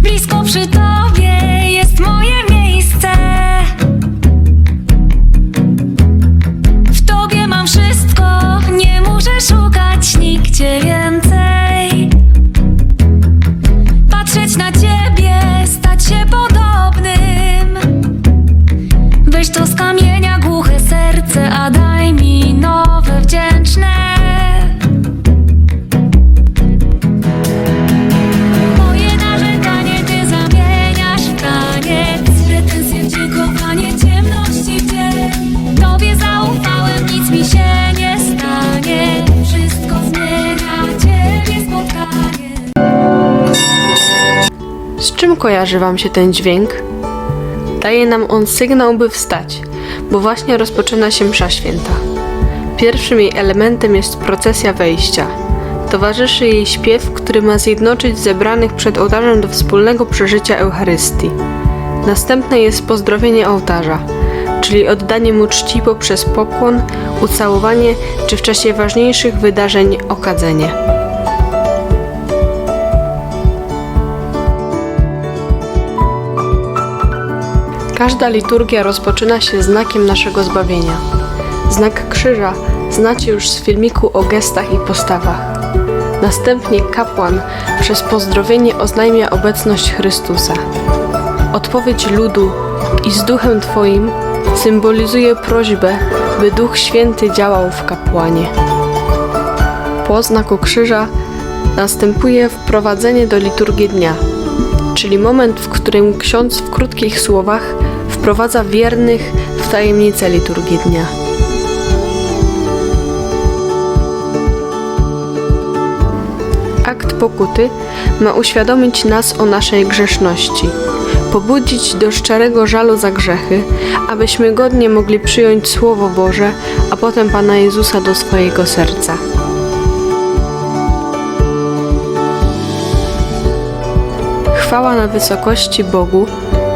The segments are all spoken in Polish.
Blisko przy tobie jest moje miejsce. W tobie mam wszystko, nie muszę szukać nigdzie więcej. Patrzeć na ciebie, stać się podobnym. Weź to z kamienia głuche serce, a daj mi nowe, wdzięczne. Tobie zaufałem, nic mi się nie stanie Wszystko zmienia ciebie spotkanie Z czym kojarzy Wam się ten dźwięk? Daje nam on sygnał, by wstać, bo właśnie rozpoczyna się msza święta. Pierwszym jej elementem jest procesja wejścia. Towarzyszy jej śpiew, który ma zjednoczyć zebranych przed ołtarzem do wspólnego przeżycia Eucharystii. Następne jest pozdrowienie ołtarza, czyli oddanie mu czci poprzez pokłon, ucałowanie czy w czasie ważniejszych wydarzeń okadzenie. Każda liturgia rozpoczyna się znakiem naszego zbawienia. Znak krzyża znacie już z filmiku o gestach i postawach. Następnie kapłan przez pozdrowienie oznajmia obecność Chrystusa. Odpowiedź ludu i z duchem Twoim symbolizuje prośbę, by Duch Święty działał w kapłanie. Po znaku krzyża następuje wprowadzenie do liturgii dnia, czyli moment, w którym ksiądz w krótkich słowach wprowadza wiernych w tajemnicę liturgii dnia. Akt pokuty ma uświadomić nas o naszej grzeszności, pobudzić do szczerego żalu za grzechy, abyśmy godnie mogli przyjąć Słowo Boże, a potem Pana Jezusa do swojego serca. Chwała na wysokości Bogu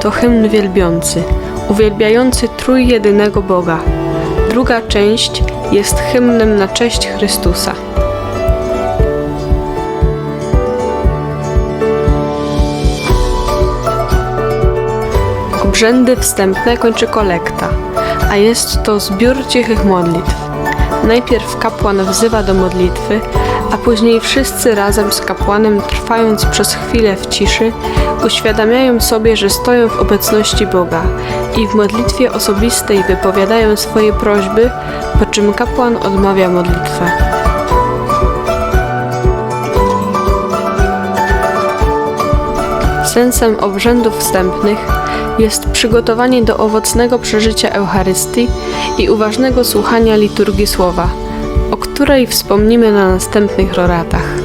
to hymn wielbiący, uwielbiający trójjedynego Boga. Druga część jest hymnem na cześć Chrystusa. Obrzędy wstępne kończy kolekta, a jest to zbiór cichych modlitw. Najpierw kapłan wzywa do modlitwy, a później wszyscy razem z kapłanem, trwając przez chwilę w ciszy, uświadamiają sobie, że stoją w obecności Boga i w modlitwie osobistej wypowiadają swoje prośby, po czym kapłan odmawia modlitwę. Sensem obrzędów wstępnych jest przygotowanie do owocnego przeżycia Eucharystii i uważnego słuchania liturgii słowa, o której wspomnimy na następnych roratach.